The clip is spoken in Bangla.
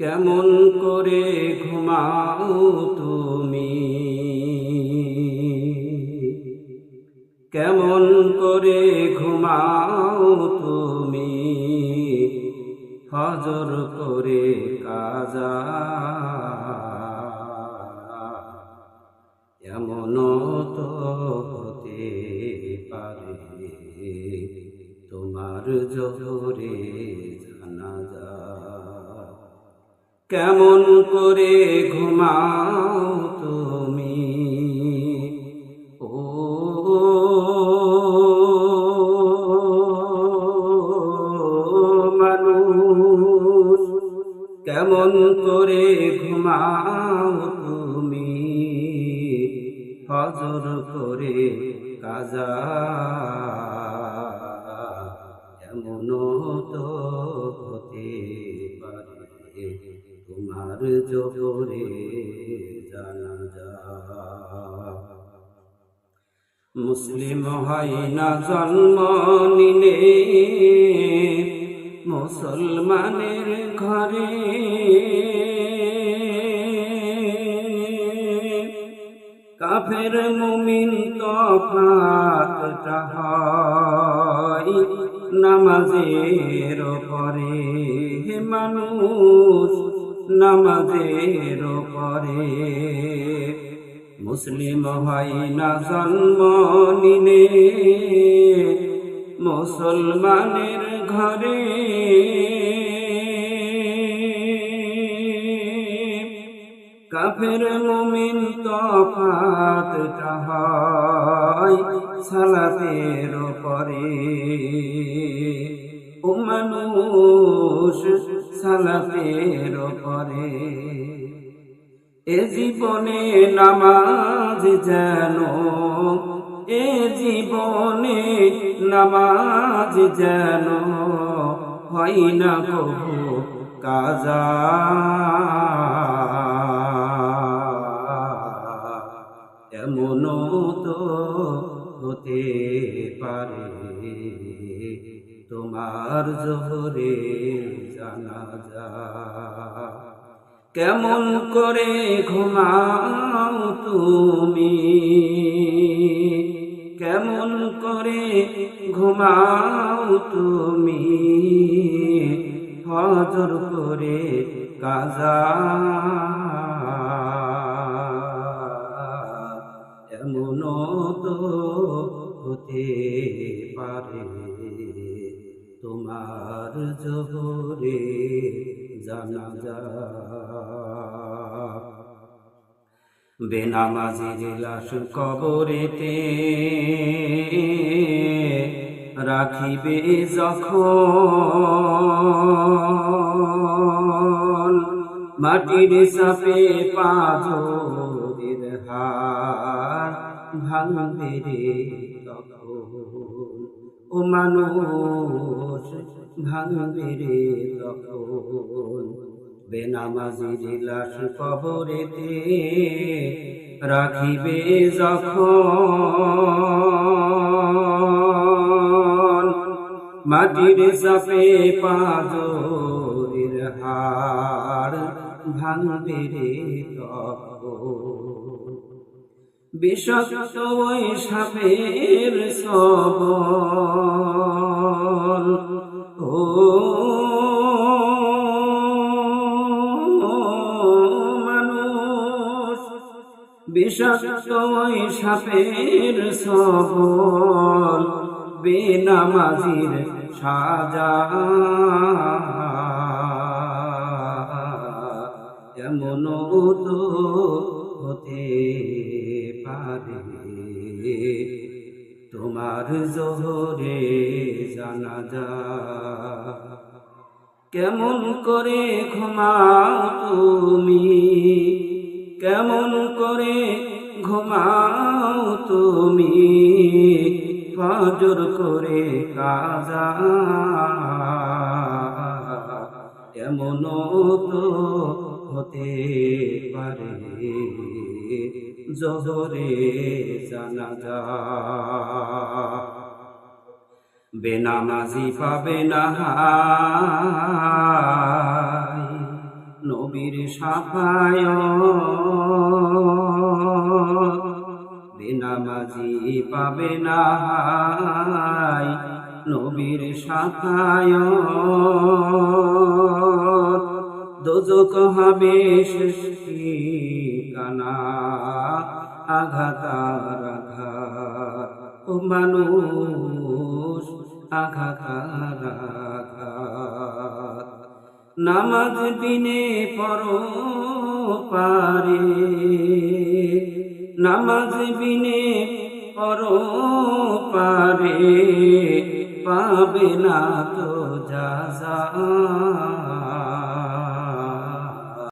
কেমন করে ঘুমাও তুমি? কেমন করে ঘুমাও তুমি? হজর করে কাজা কেমন করে ঘুমাও তুমি? ও, মানুষ, কেমন করে ঘুমাও তুমি? হজর করে কাজা এমন তো তোমার জোরে জানা যা। মুসলিম হয় না জন্ম নিলে, মুসলমানের ঘরে কাফের মুমিন তফাতটা হয় নামাজের পরে মানুষ নামাজের পরে মুসলিম হয় না জন্ম নিলে, মুসলমানের ঘরে কাফের মুমিন তফাতটা হয় সালাতের পরে। ও মানুষ সালাতের পরে। এ জীবনে নামাজ যেন, এ জীবনে নামাজ যেন হয় না কবু কাজা। এমন তো হতে তোমার জোরে জানা যা কেমন করে ঘুমাও তুমি? কেমন করে ঘুমাও তুমি? হজর করে কাজা। এমন তো হতে পারে। তোমার জোরে জানা যা। বেনামাজির লাশ কবরেতে রাখিবে যখন মাটির সাপে পাজরের হার ভাঙবে রে তখন। ও মানুষ ভাঙবে রে তখন। বেনামাজির লাশ কবরেতে রাখিবে যখন। মাটির চাপে পাজরের হাড় ভাঙবে রে তখন। বিষাক্ত ওই সাপের সবল। ও মানুষ বিষাক্ত ওই সাপের সবল। বেনামাজির সাজা। এমন তো তোমার জোহরে জানা যা কেমন করে ঘুমাও তুমি? কেমন করে ঘুমাও তুমি? ফজর করে কাজা। এমন তো হতে পারে। জহরে জানা যা। বেনামাজি পাবে না নবীর সাফায়। বেনামাজি পাবে না নবীর সাফায়। দোজক হবে শেষ ঠিকানা আঘাত ও মানুষ, আঘাত নামাজ দিনে পর পারে, নামাজ বিনে পর পারে। পাবে না তো যা